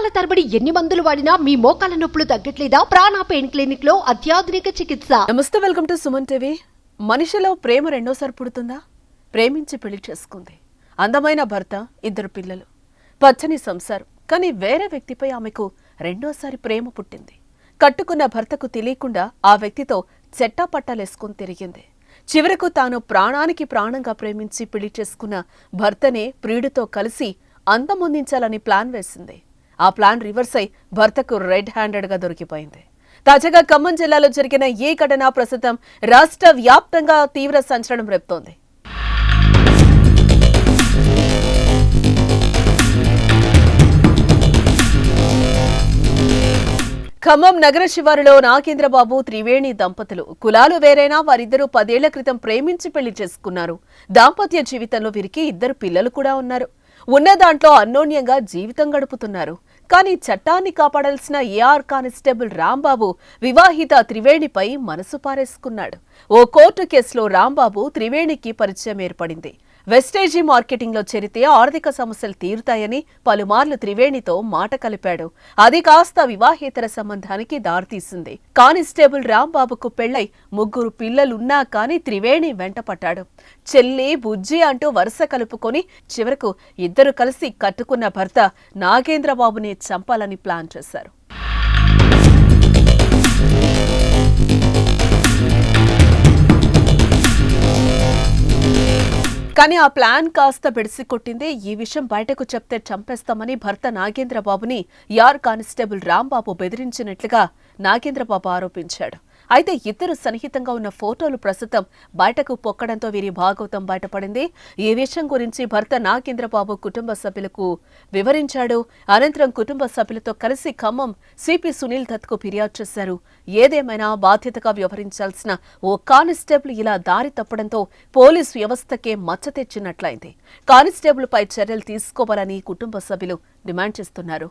నెలల తరబడి ఎన్ని మందులు వాడినా మీ మోకాల నొప్పులు తగ్గట్లేదా? ప్రాణ పెయిన్ క్లినిక్లో అత్యాధునిక చికిత్స. నమస్తే వెల్కమ్ టు సుమన్ టీవీ. మనిషిలో ప్రేమ రెండోసారి పుడుతుందా? ప్రేమించి పెళ్ళి చేసుకుంది. అందమైన భర్త ఇద్దరు పిల్లలు. పచ్చని సంసారం. కానీ వేరే వ్యక్తిపై ఆమెకు రెండోసారి ప్రేమ పుట్టింది. కట్టుకున్న భర్తకు తెలియకుండా ఆ వ్యక్తితో చెట్టాపట్టాలేసుకుని తిరిగింది. చివరకు తాను ప్రాణానికి ప్రాణంగా ప్రేమించి పెళ్ళి చేసుకున్న భర్తనే ప్రియుడితో కలిసి అందమొందించాలని ప్లాన్ వేసింది. ఆ ప్లాన్ రివర్స్ అయి భర్తకు రెడ్ హ్యాండెడ్గా దొరికిపోయింది. తాజాగా ఖమ్మం జిల్లాలో జరిగిన ఏ ఘటన ప్రస్తుతం రాష్ట్ర వ్యాప్తంగా తీవ్ర సంచలనం రేపుతోంది. ఖమ్మం నగర శివారులో నాగేంద్రబాబు త్రివేణి దంపతులు కులాలు వేరైనా వారిద్దరూ పదేళ్ళ క్రితం ప్రేమించి పెళ్ళి చేసుకున్నారు. దాంపత్య జీవితంలో వీరికి ఇద్దరు పిల్లలు కూడా ఉన్నారు. ఉన్న దాంట్లో అన్యోన్యంగా జీవితం గడుపుతున్నారు. కానీ చట్టాన్ని కాపాడాల్సిన ఏఆర్ కానిస్టేబుల్ రాంబాబు వివాహిత త్రివేణిపై మనసు పారేసుకున్నాడు. ఓ కోర్టు కేసులో రాంబాబు త్రివేణికి పరిచయం ఏర్పడింది. వెస్టేజీ మార్కెటింగ్లో చేరితే ఆర్థిక సమస్యలు తీరుతాయని పలుమార్లు త్రివేణితో మాట కలిపాడు. అది కాస్త వివాహేతర సంబంధానికి దారితీసింది. కానిస్టేబుల్ రాంబాబుకు పెళ్ళై ముగ్గురు పిల్లలున్నా కానీ త్రివేణి వెంటపడ్డాడు. చెల్లి బుజ్జి అంటూ వరుస కలుపుకొని చివరకు ఇద్దరు కలిసి కట్టుకున్న భర్త నాగేంద్రబాబుని చంపాలని ప్లాన్ చేశారు. కానీ ఆ ప్లాన్ కాస్త బెడిసి కొట్టింది ఈ విషయం బయటకు చెప్తే చంపేస్తామని భర్త నాగేంద్రబాబుని యార్ కానిస్టేబుల్ రాంబాబు బెదిరించినట్లుగా నాగేంద్రబాబు ఆరోపించాడు. అయితే ఇద్దరు సన్నిహితంగా ఉన్న ఫోటోలు ప్రస్తుతం బయటకు పొక్కడంతో వీరి భాగవతం బయటపడింది. ఈ విషయం గురించి భర్త నాగేంద్రబాబు కుటుంబ సభ్యులకు వివరించాడు. అనంతరం కుటుంబ సభ్యులతో కలిసి ఖమ్మం సిపి సునీల్ దత్కు ఫిర్యాదు చేశారు. ఏదేమైనా బాధ్యతగా వ్యవహరించాల్సిన ఓ కానిస్టేబుల్ ఇలా దారి తప్పడంతో పోలీసు వ్యవస్థకే మచ్చ తెచ్చినట్లయింది. కానిస్టేబుల్ పై చర్యలు తీసుకోవాలని కుటుంబ సభ్యులు డిమాండ్ చేస్తున్నారు.